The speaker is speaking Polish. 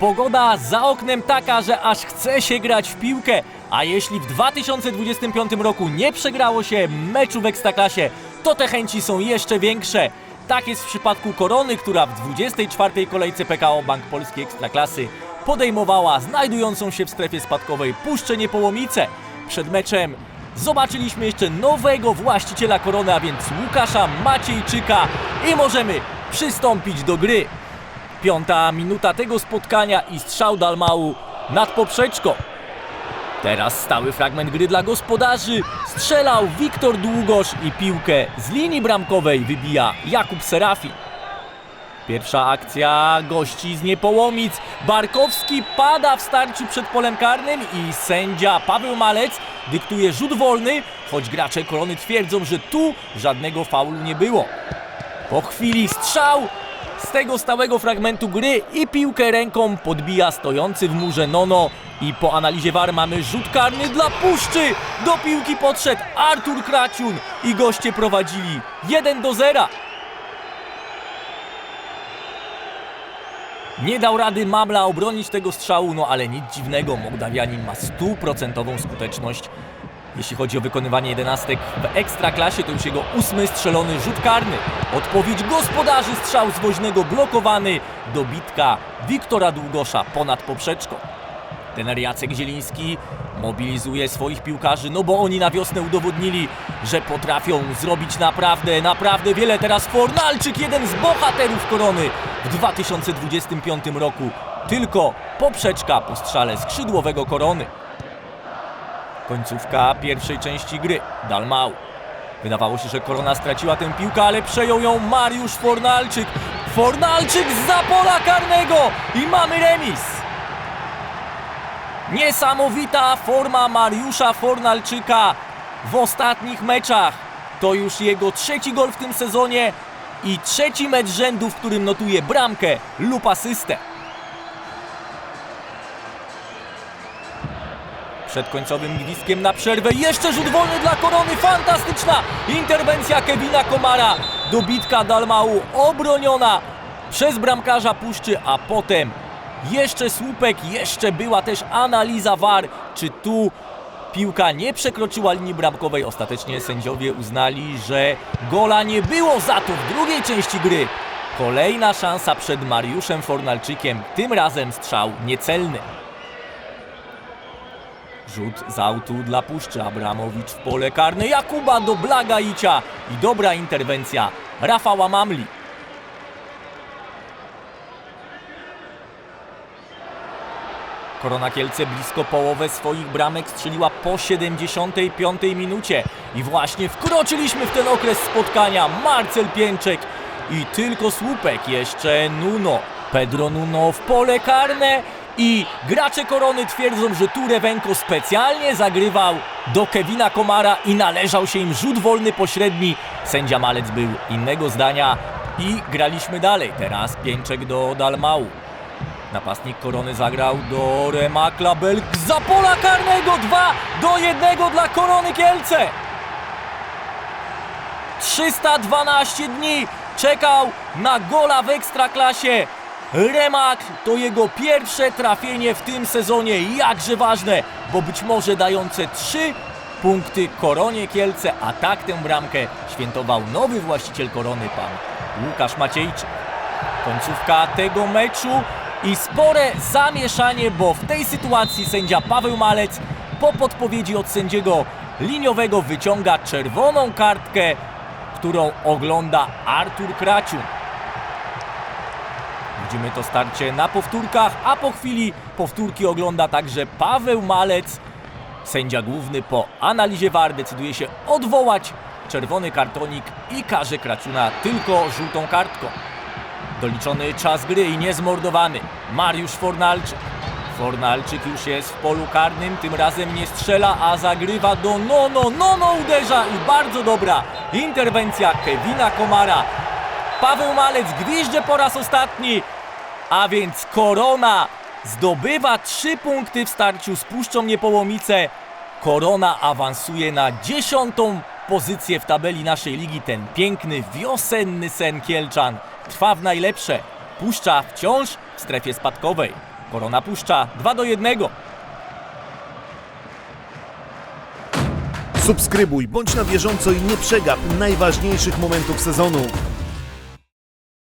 Pogoda za oknem taka, że aż chce się grać w piłkę, a jeśli w 2025 roku nie przegrało się meczu w Ekstraklasie, to te chęci są jeszcze większe. Tak jest w przypadku Korony, która w 24. kolejce PKO Bank Polski Ekstraklasy podejmowała znajdującą się w strefie spadkowej Puszczę Niepołomice. Przed meczem zobaczyliśmy jeszcze nowego właściciela Korony, a więc Łukasza Maciejczyka i możemy przystąpić do gry. Piąta minuta tego spotkania i strzał Dalmału nad poprzeczką. Teraz stały fragment gry dla gospodarzy. Strzelał Wiktor Długosz i piłkę z linii bramkowej wybija Jakub Serafin. Pierwsza akcja gości z Niepołomic. Barkowski pada w starciu przed polem karnym i sędzia Paweł Malec dyktuje rzut wolny, choć gracze Korony twierdzą, że tu żadnego faulu nie było. Po chwili strzał z tego stałego fragmentu gry i piłkę ręką podbija stojący w murze Nono i po analizie VAR mamy rzut karny dla Puszczy. Do piłki podszedł Artur Kraciun i goście prowadzili 1 do 0. Nie dał rady Mamla obronić tego strzału, no ale nic dziwnego, Mołdawianin ma stuprocentową skuteczność. Jeśli chodzi o wykonywanie jedenastek w ekstraklasie, to już jego ósmy strzelony rzut karny. Odpowiedź gospodarzy strzał z woźnego blokowany, dobitka Wiktora Długosza ponad poprzeczką. Tener Jacek Zieliński mobilizuje swoich piłkarzy, no bo oni na wiosnę udowodnili, że potrafią zrobić naprawdę, naprawdę wiele. Teraz Fornalczyk, jeden z bohaterów korony w 2025 roku. Tylko poprzeczka po strzale skrzydłowego korony. Końcówka pierwszej części gry. Dalmau. Wydawało się, że Korona straciła tę piłkę, ale przejął ją Mariusz Fornalczyk. Fornalczyk z pola karnego i mamy remis. Niesamowita forma Mariusza Fornalczyka w ostatnich meczach. To już jego trzeci gol w tym sezonie i trzeci mecz rzędu, w którym notuje bramkę lub asystę. Przed końcowym gwizdkiem na przerwę jeszcze rzut wolny dla Korony. Fantastyczna interwencja Kevina Komara. Dobitka Dalmału obroniona przez bramkarza Puszczy, a potem jeszcze słupek, jeszcze była też analiza VAR, czy tu piłka nie przekroczyła linii bramkowej. Ostatecznie sędziowie uznali, że gola nie było, za to w drugiej części gry kolejna szansa przed Mariuszem Fornalczykiem, tym razem strzał niecelny. Rzut z autu dla Puszczy. Abramowicz w pole karne. Jakuba do Blaga Icia. I dobra interwencja Rafała Mamli. Korona Kielce blisko połowę swoich bramek strzeliła po 75 minucie. I właśnie wkroczyliśmy w ten okres spotkania. Marcel Pięczek i tylko słupek. Jeszcze Nuno. Pedro Nuno w pole karne. I gracze Korony twierdzą, że tu Rewenko specjalnie zagrywał do Kevina Komara i należał się im rzut wolny pośredni. Sędzia Malec był innego zdania i graliśmy dalej. Teraz Pięczek do Dalmału. Napastnik Korony zagrał do Remakla Belk za pola karnego 2 do 1 dla Korony Kielce. 312 dni czekał na gola w Ekstraklasie. Remak to jego pierwsze trafienie w tym sezonie, jakże ważne, bo być może dające 3 punkty Koronie Kielce, a tak tę bramkę świętował nowy właściciel Korony, pan Łukasz Maciejczyk. Końcówka tego meczu i spore zamieszanie, bo w tej sytuacji sędzia Paweł Malec po podpowiedzi od sędziego liniowego wyciąga czerwoną kartkę, którą ogląda Artur Kraciun. Widzimy to starcie na powtórkach, a po chwili powtórki ogląda także Paweł Malec. Sędzia główny po analizie VAR decyduje się odwołać czerwony kartonik i każe Kraciuna tylko żółtą kartką. Doliczony czas gry i niezmordowany Mariusz Fornalczyk. Fornalczyk już jest w polu karnym, tym razem nie strzela, a zagrywa do Nono. Nono uderza i bardzo dobra interwencja Kevina Komara. Paweł Malec gwizdże po raz ostatni, a więc Korona zdobywa trzy punkty w starciu z Puszczą Niepołomice. Korona awansuje na dziesiątą pozycję w tabeli naszej ligi. Ten piękny, wiosenny sen Kielczan trwa w najlepsze. Puszcza wciąż w strefie spadkowej. Korona puszcza 2 do 1. Subskrybuj, bądź na bieżąco i nie przegap najważniejszych momentów sezonu.